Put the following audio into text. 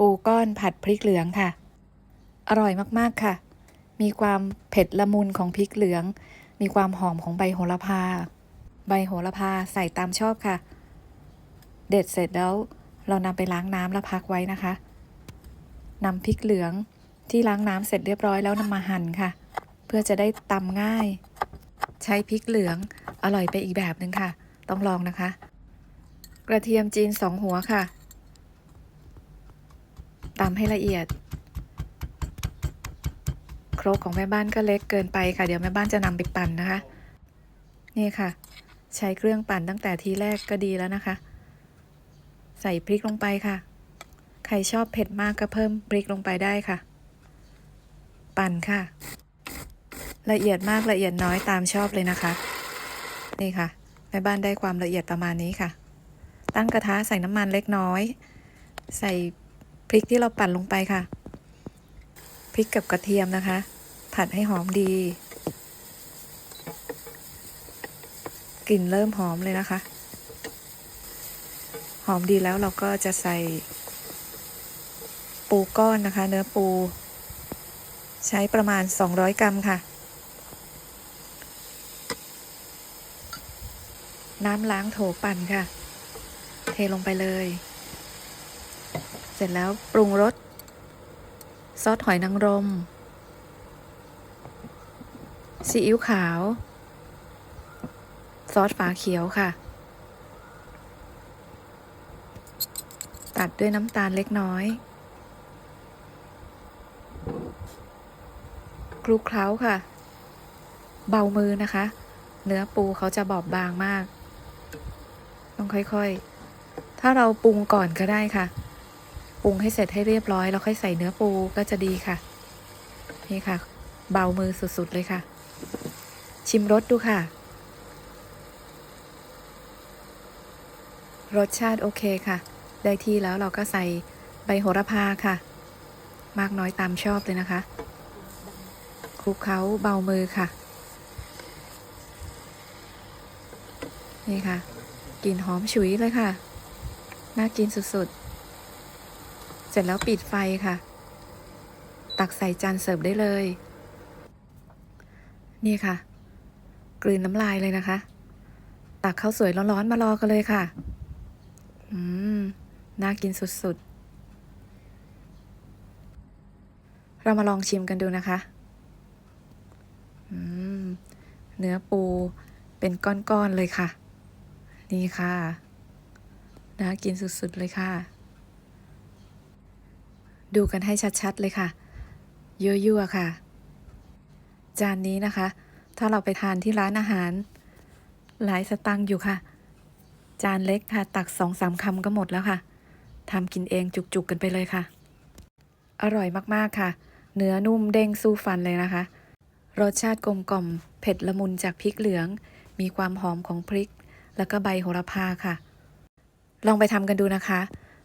ปูก้อนผัดพริกเหลืองค่ะ อร่อยมากๆค่ะ มีความเผ็ดละมุนของพริกเหลือง มีความหอมของใบโหระพา ใบโหระพาใส่ตามชอบค่ะ เด็ดเสร็จแล้วเรานำไปล้างน้ำแล้วพักไว้นะคะนำพริกเหลืองที่ล้างน้ำเสร็จเรียบร้อยแล้วนำมาหั่นค่ะ เพื่อจะได้ตำง่าย ใช้พริกเหลืองอร่อยไปอีกแบบหนึ่งค่ะ ต้องลองนะคะ กระเทียมจีนสองหัวค่ะำให้ละเอียด โครกของแม่บ้านก็เล็กเกินไปค่ะ เดี๋ยวแม่บ้านจะนำไปปั่นนะคะ นี่ค่ะ ใช้เครื่องปั่นตั้งแต่ทีแรกก็ดีแล้วนะคะ ใส่พริกลงไปค่ะ ใครชอบเผ็ดมากก็เพิ่มพริกลงไปได้ค่ะ ปั่นค่ะ ละเอียดมากละเอียดน้อยตามชอบเลยนะคะ นี่ค่ะแม่บ้านได้ความละเอียดประมาณนี้ค่ะ ตั้งกระทะใส่น้ำมันเล็กน้อย ใส่ พริกที่เราปั่นลงไปค่ะ พริกกับกระเทียมนะคะ ผัดให้หอมดี กลิ่นเริ่มหอมเลยนะคะ หอมดีแล้วเราก็จะใส่ ปูก้อนนะคะ เนื้อปู ใช้ประมาณ 200 กรัมค่ะน้ำล้างโถปั่นค่ะ เทลงไปเลย สร็จแล้วปรุงรสซอสหอยนางรม ซีอิ๊วขาว ซอสฝาเขียวค่ะ ตัดด้วยน้ำตาลเล็กน้อย คลุกเคล้าค่ะ เบามือนะคะ เนื้อปูเขาจะบอบบางมาก ต้องค่อยๆ ถ้าเราปรุงก่อนก็ได้ค่ะ ปรุงให้เสร็จให้เรียบร้อยแล้วค่อยใส่เนื้อปูก็จะดีค่ะ นี่ค่ะ เบามือสุดๆเลยค่ะ ชิมรสดูค่ะ รสชาติโอเคค่ะ ได้ที่แล้วเราก็ใส่ใบโหระพาค่ะ มากน้อยตามชอบเลยนะคะคลุกเคล้าเบามือค่ะ นี่ค่ะกลิ่นหอมฉุยเลยค่ะ น่ากินสุดๆ เสร็จแล้วปิดไฟค่ะ ตักใส่จานเสิร์ฟได้เลย นี่ค่ะ กลืนน้ำลายเลยนะคะ ตักข้าวสวยร้อนๆมารอกันเลยค่ะ อืม น่ากินสุดๆ เรามาลองชิมกันดูนะคะ อืม เนื้อปูเป็นก้อนๆเลยค่ะ นี่ค่ะ น่ากินสุดๆเลยค่ะ ดูกันให้ชัดๆเลยค่ะ ยั่วๆค่ะ จานนี้นะคะ ถ้าเราไปทานที่ร้านอาหาร หลายสตังค์อยู่ค่ะ จานเล็กค่ะ ตักสองสามคำก็หมดแล้วค่ะทำกินเองจุกๆกันไปเลยค่ะ อร่อยมากๆค่ะ เนื้อนุ่มเด้งสู้ฟันเลยนะคะ รสชาติกลมกล่อมเผ็ดละมุนจากพริกเหลือง มีความหอมของพริก แล้วก็ใบโหระพาค่ะ ลองไปทำกันดูนะคะ